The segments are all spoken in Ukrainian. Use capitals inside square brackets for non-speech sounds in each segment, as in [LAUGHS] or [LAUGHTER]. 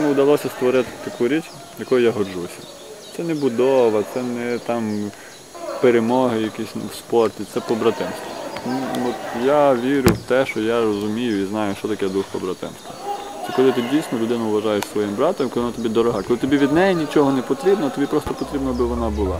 хлопцями вдалося створити таку річ, якою я горджуся. Це не будова, це не там перемоги якісь в спорті, це побратимство. От я вірю в те, що я розумію і знаю, що таке дух побратимства. Це коли ти дійсно людину вважаєш своїм братом, коли вона тобі дорога. Коли тобі від неї нічого не потрібно, тобі просто потрібно, аби вона була.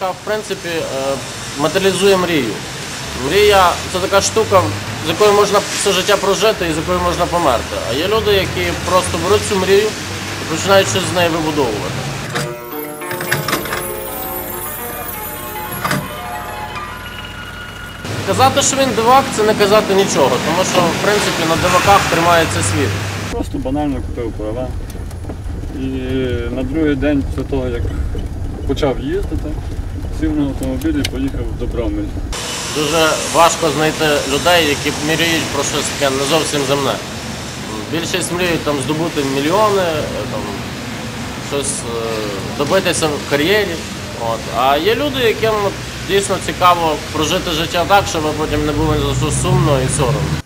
Яка в принципі е, матеріалізує мрію. Мрія це така штука, з якою можна все життя прожити і з якою можна померти. А є люди, які просто беруть цю мрію і починають щось з неї вибудовувати. Казати, що він дивак, це не казати нічого, тому що в принципі на диваках тримається світ. Просто банально купив права. І на другий день після того, як почав їздити, сів на поїхав в Добромель. Дуже важко знайти людей, які мріють про щось таке не зовсім земне. Більшість мріють там здобути мільйони, там, щось е, добитися в кар'єрі. От. А є люди, яким дійсно цікаво прожити життя так, щоб потім не було сумно і соромно.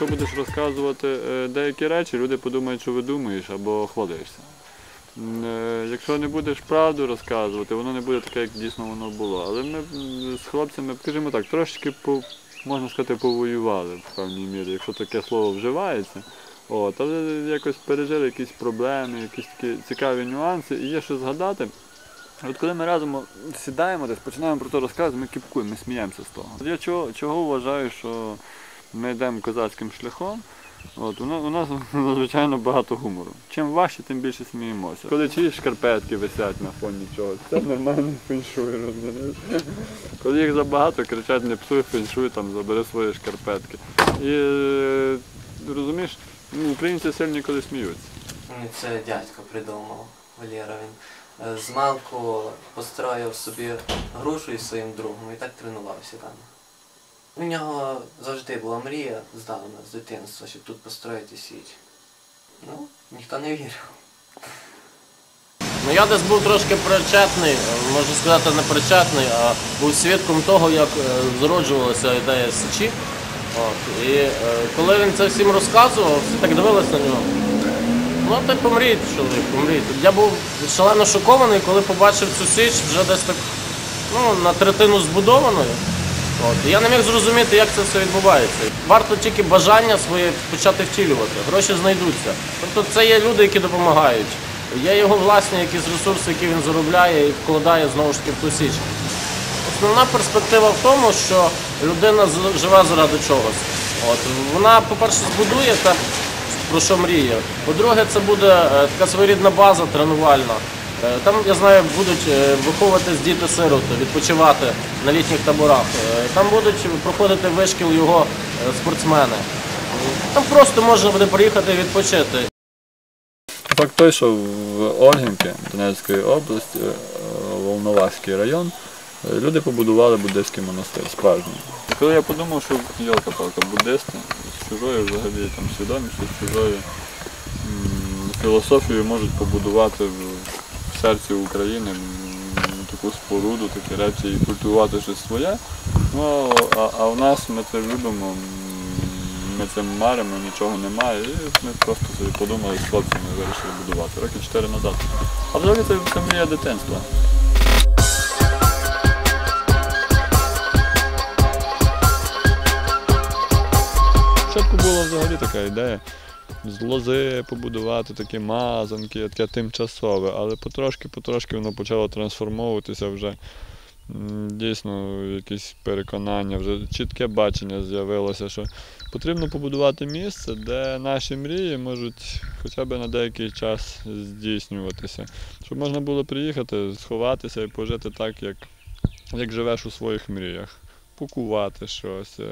Якщо будеш розказувати е, деякі речі, люди подумають, що видумуєш або хвалишся. Е, Якщо не будеш правду розказувати, воно не буде таке, як дійсно воно було. Але ми з хлопцями, скажімо так, трошечки можна сказати, повоювали в певній мірі, якщо таке слово вживається. От, але якось пережили якісь проблеми, якісь такі цікаві нюанси, і є що згадати. От коли ми разом сідаємо десь, починаємо про це розказувати, ми кіпкуємо, ми сміємося з того. Я чого, чого вважаю, що ми йдемо козацьким шляхом. От, у, нас, у нас надзвичайно багато гумору. Чим важче, тим більше сміємося. Коли чиїсь шкарпетки висять на фоні чогось, це нормальний феншуй, розумієш? Коли їх забагато, кричать, не псуй феншуй, там, забери свої шкарпетки. І е, розумієш, ну, українці сильні, коли сміються. Це дядько придумав, Валера. Він е, з построїв собі грушу із своїм другом і так тренувався там. У нього завжди була мрія здавна, з дитинства, щоб тут построїти січ. Ну, ніхто не вірив. Ну я десь був трошки причетний, можна сказати, не причетний, а був свідком того, як е, зароджувалася ідея Січі. От. І е, коли він це всім розказував, всі так дивилися на нього. Ну, ти помрій, чоловік, помрій. Я був шалено шокований, коли побачив цю січ вже десь так ну, на третину збудованою. От. Я не міг зрозуміти, як це все відбувається. Варто тільки бажання своє почати втілювати, гроші знайдуться. Тобто це є люди, які допомагають. Є його власні якісь ресурси, які він заробляє і вкладає знову ж таки в ту січ. Основна перспектива в тому, що людина живе заради чогось. От. Вона, по-перше, збудує те, про що мріє. По-друге, це буде е, така своєрідна база тренувальна. Е, Там, я знаю, будуть е, виховуватись діти-сироти, відпочивати на літніх таборах. Е, Там будуть проходити вишкіл його спортсмени. Там просто можна буде приїхати і відпочити. Факт той, що в Ольгінки Донецької області, Волноваський район, люди побудували буддийський монастир справжній. Коли я подумав, що йолка палка буддисти з чужою взагалі там свідомістю, з чужою філософією можуть побудувати серці України таку споруду, такі речі і культивувати щось своє. Ну, а, а в нас ми це любимо. ми цим маримо, нічого немає. І ми просто собі подумали з хлопцями вирішили будувати. Роки чотири назад. А взагалі це, це мрія дитинства. Спочатку була взагалі така ідея з лози побудувати такі мазанки, таке тимчасове, але потрошки-потрошки воно почало трансформовуватися вже. Дійсно, якісь переконання, вже чітке бачення з'явилося, що Потрібно побудувати місце, де наші мрії можуть хоча б на деякий час здійснюватися. Щоб можна було приїхати, сховатися і пожити так, як, як живеш у своїх мріях. Пакувати щось, е,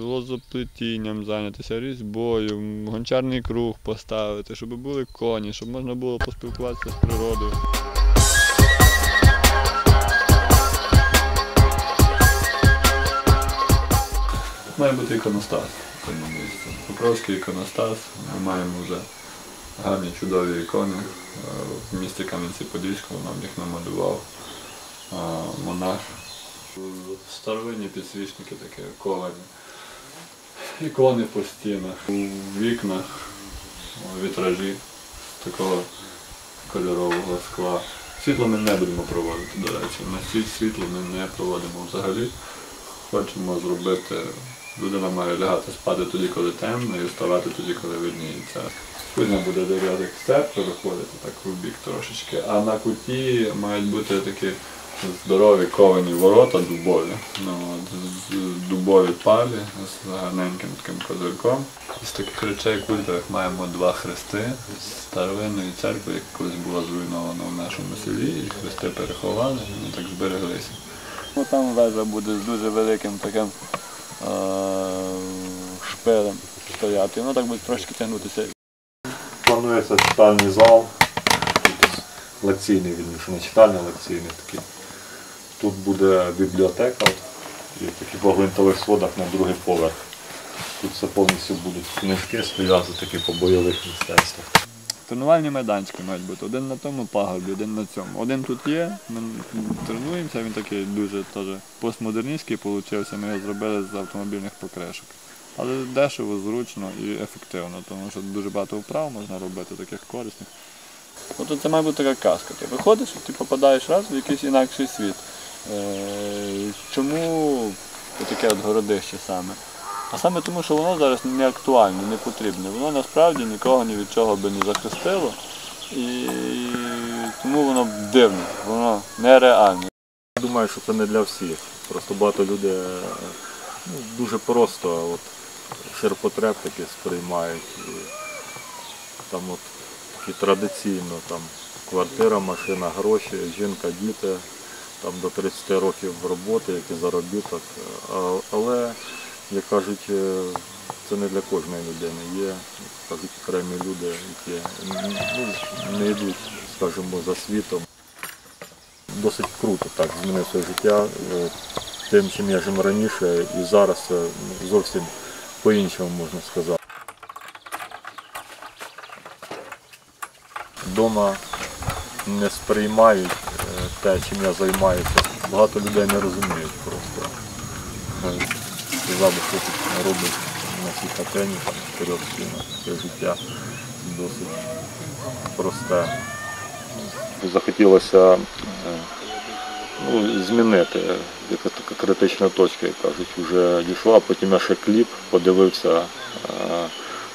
лозоплетінням зайнятися, різьбою, гончарний круг поставити, щоб були коні, щоб можна було поспілкуватися з природою. Має бути іконостас. Покровський іконостас. Ми маємо вже гарні чудові ікони. Е, В місті Кам'янці-Подільському нам їх намалював е, монах. Старовинні підсвічники такі ковані. Ікони по стінах, у вікнах, вітражі такого кольорового скла. Світло ми не будемо проводити, до речі. На світ світло ми не проводимо взагалі. Хочемо зробити, людина має лягати спати тоді, коли темно, і вставати тоді, коли видніється. Сьогодні буде дев'ятик степ виходити так в бік трошечки, а на куті мають бути такі здорові ковані ворота дубові. Ну, от, дубові палі з гарненьким таким козирком. З таких речей культових маємо два хрести з старовинної церкви, яка колись була зруйнована в нашому селі, і хрести переховали, і вони так збереглися. Ну, там вежа буде з дуже великим таким е- шпилем стояти. Воно так буде трошки тягнутися. Планується читальний зал, лекційний вірніше, не читальний, а лекційний такий. Тут буде бібліотека і такі по гвинтових сходах на другий поверх. Тут все повністю будуть книжки стояти такі по бойових мистецтвах. Тренувальні майданчики мають бути. Один на тому пагорбі, один на цьому. Один тут є, ми тренуємося, він такий дуже теж постмодерністський получився, ми його зробили з автомобільних покришок. Але дешево, зручно і ефективно, тому що дуже багато вправ можна робити, таких корисних. От це має бути така казка. Ти виходиш і ти попадаєш раз в якийсь інакший світ. Е, Чому таке от городище саме? А саме тому, що воно зараз не актуальне, не потрібне. Воно насправді нікого ні від чого би не захистило. І тому воно дивне, воно нереальне. Я думаю, що це не для всіх. Просто багато людей е, ну, дуже просто от, ширпотреб таки сприймають. І, там от такі традиційно там квартира, машина, гроші, жінка, діти, там до 30 років роботи, який заробіток. Але, як кажуть, е, це не для кожної людини. Є, як кажуть, окремі люди, які ну, не йдуть, скажімо, за світом досить круто так змінив своє життя е, тим, чим я жив раніше, і зараз зовсім по-іншому можна сказати. Дома не сприймають е, те, чим я займаюся. Багато людей не розуміють просто. Е, тут робить на цій хатині, там, вперед своє життя досить просте захотілося е, ну, змінити. Якась така критична точка, як кажуть, вже дійшла. Потім я ще кліп подивився е,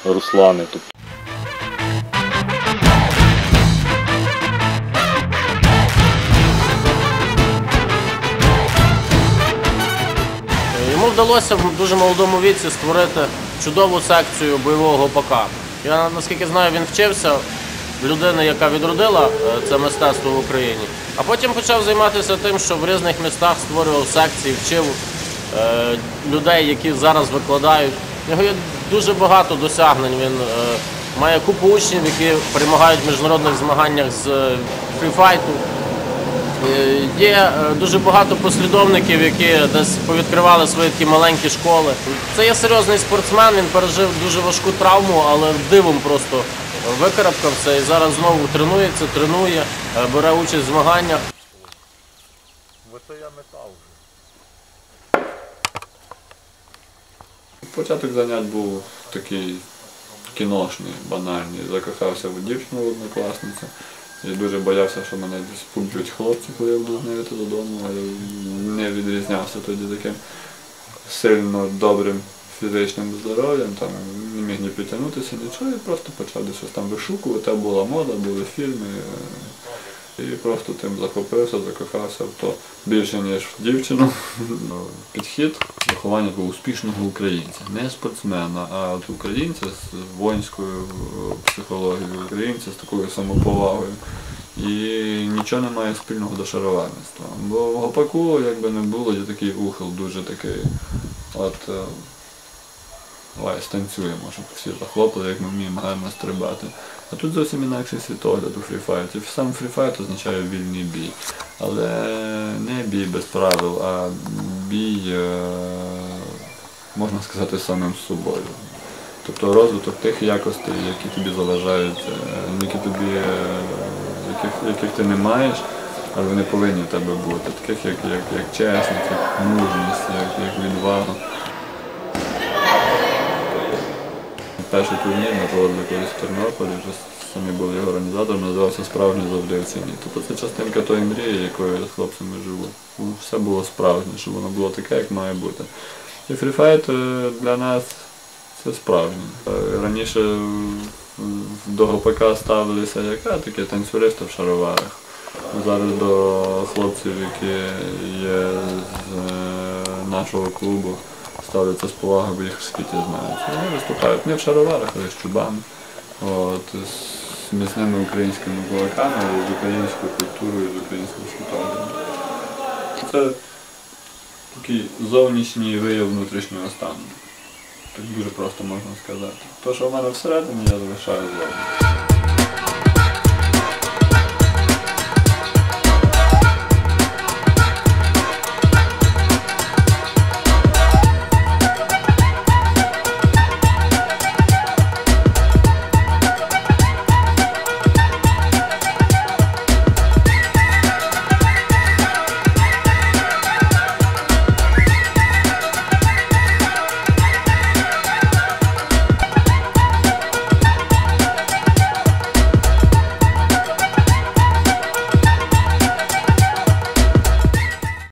Руслани. Вдалося в дуже молодому віці створити чудову секцію бойового ПК. Я наскільки знаю, він вчився в людини, яка відродила е, це мистецтво в Україні, а потім почав займатися тим, що в різних містах створював секції, вчив е, людей, які зараз викладають. У нього є дуже багато досягнень. Він е, має купу учнів, які перемагають в міжнародних змаганнях з фріфайту. Е, Є е, дуже багато послідовників, які десь повідкривали свої такі маленькі школи. Це є серйозний спортсмен, він пережив дуже важку травму, але дивом просто викарабкався і зараз знову тренується, тренує, е, бере участь в змаганнях. Оце я метал. Початок занять був такий кіношний, банальний. Закохався в дівчину однокласницю. І дуже боявся, що мене десь поб'ють хлопці, коли я буду з додому. Я не відрізнявся тоді таким сильно добрим фізичним здоров'ям, там не міг ні підтягнутися, нічого, і просто почав десь там вишукувати, була мода, були фільми. І просто тим захопився, закохався то більше, ніж в дівчину. [LAUGHS] Ну, Підхід виховання такого успішного українця. Не спортсмена, а українця з воїнською е, психологією, українця з такою самоповагою. І нічого не має спільного до шароварництва. Бо в гопаку, як би не було, є такий ухил дуже такий. От е, давай станцюємо, щоб всі захлопали, як ми вміємо гарно стрибати. А тут зовсім інакший світогляд у фріфайті. Сам фріфайт означає вільний бій. Але не бій без правил, а бій, е, можна сказати, самим собою. Тобто розвиток тих якостей, які тобі заважають, е, які тобі, е, яких, яких ти не маєш, але вони повинні в тебе бути. Таких як, як, як чесність, як мужність, як, як відвага. Перший турнір ми проводили колись в Тернополі, вже самі були його організатором, називався Справжні завжди в. Тобто це частинка тої мрії, якою з хлопцями живу. Ну, Все було справжнє, щоб воно було таке, як має бути. І фріфайт е, для нас це справжнє. Е, Раніше до ГПК ставилися як а, такі танцюристи в шароварах. Зараз до хлопців, які є з е, нашого клубу, ставляться з повагою, бо їх в світі знають. Вони виступають не в шароварах, але з чубами. От, з міцними українськими кулаками, з українською культурою, з українським світоглядом. Це такий зовнішній вияв внутрішнього стану. Так дуже просто можна сказати. То, що в мене всередині, я залишаю зовні.